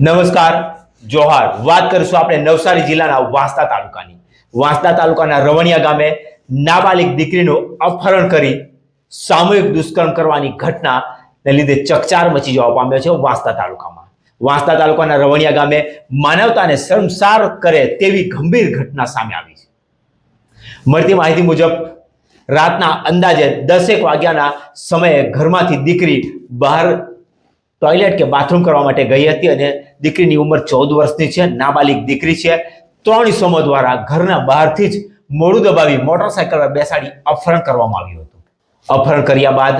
નમસ્કાર, જોહાર. વાત કરીશું આપણે નવસારી જિલ્લાના વાંસદા તાલુકાની. વાંસદા તાલુકાના રવણિયા ગામે નાબાલિગ દીકરીનું અપહરણ કરી સામૂહિક દુષ્કર્મ કરવાની ઘટનાને લીધે ચકચાર મચી જવા પામ્યો છે વાંસદા તાલુકામાં. વાંસદા તાલુકાના રવણિયા ગામે માનવતાને શર્મસાર કરે તેવી ગંભીર ઘટના સામે આવી છે. મળતી માહિતી મુજબ, રાતના અંદાજે દસેક વાગ્યાના સમયે ઘરમાંથી દીકરી બહાર ટોયલેટ કે બાથરૂમ કરવા માટે ગઈ હતી અને દીકરીની ઉંમર ચૌદ વર્ષની છે, નાબાલિક દીકરી છે. ત્રણ ઇસમો દ્વારા ઘરના બહારથી જ મોડું દબાવી મોટરસાયકલ પર બેસાડી અપહરણ કરવામાં આવ્યું હતું. અપહરણ કર્યા બાદ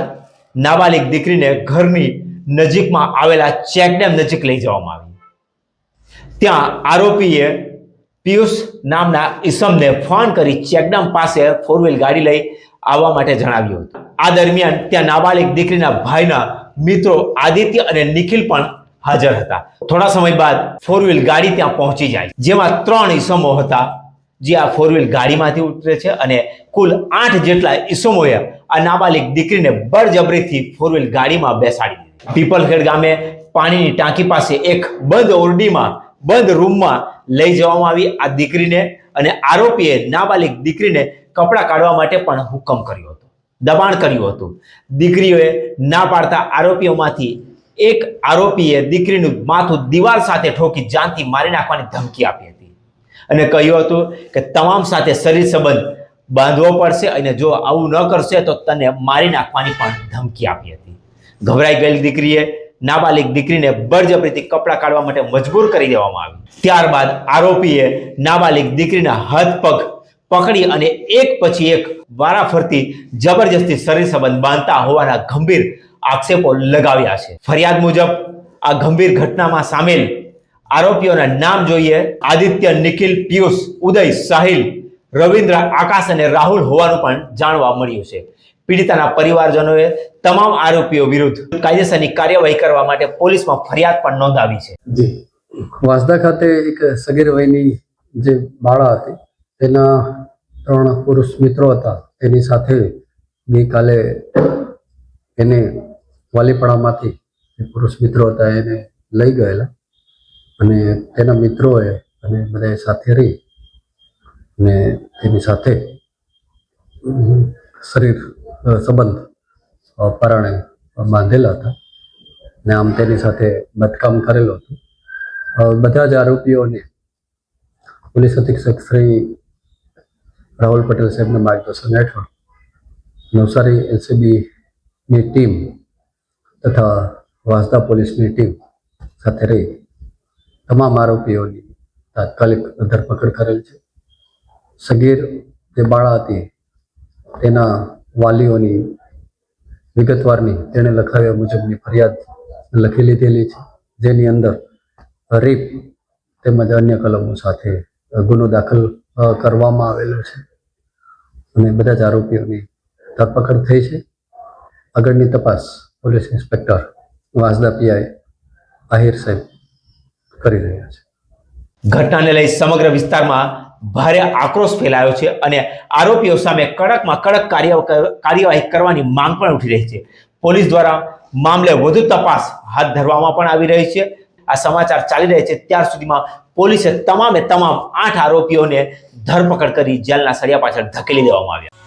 નાબાલિક દીકરીને ઘરની નજીકમાં આવેલા ચેકડેમ નજીક લઈ જવામાં આવી. ત્યાં આરોપીએ પિયુષ નામના ઈસમને ફોન કરી ચેકડેમ પાસે ફોર વ્હીલ ગાડી લઈ આવવા માટે જણાવ્યું હતું. આ દરમિયાન ત્યાં નાબાલિક દીકરીના ભાઈના મિત્રો આદિત્ય અને નિખિલ પણ હાજર હતા. થોડા સમય બાદ ફોર વ્હીલ ગાડી ત્યાં પહોંચી જાય. જેમાં ત્રણ ઈસમો હતા. જે આ ફોર વ્હીલ ગાડીમાંથી ઉતરે છે અને કુલ આઠ જેટલા ઈસમોએ આ નાબાલિક દીકરીને બળજબરીથી ફોર વ્હીલ ગાડીમાં બેસાડી પીપલખેડ ગામે પાણીની ટાંકી પાસે એક બંધ ઓરડીમાં, બંધ રૂમમાં લઈ જવામાં આવી આ દીકરીને અને આરોપીએ નાબાલિક દીકરીને કપડાં કાઢવા માટે પણ હુકમ કર્યો હતો. દબાણ કર્યું હતું. દીકરીઓએ ના પાડતા આરોપીઓમાંથી એક આરોપીએ દીકરીનું માથું દિવાલ સાથે ઠોકી જાનથી મારી નાખવાની ધમકી આપી હતી. અને કહ્યું હતું કે તમામ સાથે શરીર સંબંધ બાંધવો પડશે અને જો આવું ન કરશે તો તને મારી નાખવાની પણ ધમકી આપી હતી. ગભરાઈ ગયેલી દીકરીએ નાબાલિક દીકરીને બળજબરીથી કપડાં કાઢવા માટે મજબૂર કરી દેવામાં આવી. ત્યારબાદ આરોપીએ નાબાલિક દીકરીના હાથ પગ પકડી અને એક પછી એક વારાફરતી જબરજસ્તી શરીર સંબંધ બાંધતા હોવાના ગંભીર આક્ષેપો લગાવ્યા છે. ફરિયાદ મુજબ આ ગંભીર ઘટનામાં સામેલ આરોપીઓના નામ જોઈએ આદિત્ય નિખિલ પિયુષ ઉદય સાહિલ રવિન્દ્ર આકાશ અને રાહુલ હોવાનું પણ જાણવા મળ્યું છે. પીડિતાના પરિવારજનોએ તમામ આરોપીઓ વિરુદ્ધ કાયદેસરની કાર્યવાહી કરવા માટે પોલીસમાં ફરિયાદ પણ નોંધાવી છે. જી. વાંસદા ખાતે એક સગીર વયની જે બાળા હતી તેના ત્રણ પુરુષ મિત્રો હતા. તેની સાથે ગઈકાલે એને વાલીપણામાંથી જે પુરુષ મિત્રો હતા એને લઈ ગયેલા. અને તેના મિત્રોએ અને બધાએ સાથે રહી અને તેની સાથે શરીર સંબંધ પરાણે બાંધેલા હતા. ને આમ તેની સાથે બદકામ કરેલું હતું. બધા જ આરોપીઓને પોલીસ અધિક્ષક શ્રી રાહુલ પટેલ સાહેબના માર્ગદર્શન હેઠળ નવસારી એલસીબીની ટીમ તથા વાંસદા પોલીસની ટીમ સાથે રહી તમામ આરોપીઓની તાત્કાલિક ધરપકડ કરેલ છે. સગીર જે બાળા હતી તેના વાલીઓની વિગતવારની તેણે લખાવ્યા મુજબની ફરિયાદ લખી લીધેલી છે. જેની અંદર રેપ તેમજ અન્ય કલમો સાથે ગુનો દાખલ કરવામાં આવેલો છે. અને બધા જ આરોપીઓની ધરપકડ થઈ છે. આગળની તપાસ police inspector Vansda PI Ahir સાહેબ કરી રહ્યા છે. ઘટનાને લઈ સમગ્ર વિસ્તારમાં ભારે આક્રોશ ફેલાયો છે અને આરોપીઓ સામે કડકમાં કડક કાર્ય કાર્યવાહી કરવાની માંગ પણ ઉઠી રહી છે. પોલીસ દ્વારા મામલે વધુ તપાસ હાથ ધરવામાં પણ આવી રહી છે. આ સમાચાર ચાલી રહ્યા છે. ત્યાર સુધીમાં પોલીસે તમામે તમામ આઠ આરોપીઓને ધરપકડ કરી જેલના સળિયા પાછળ ધકેલી દેવામાં આવ્યા.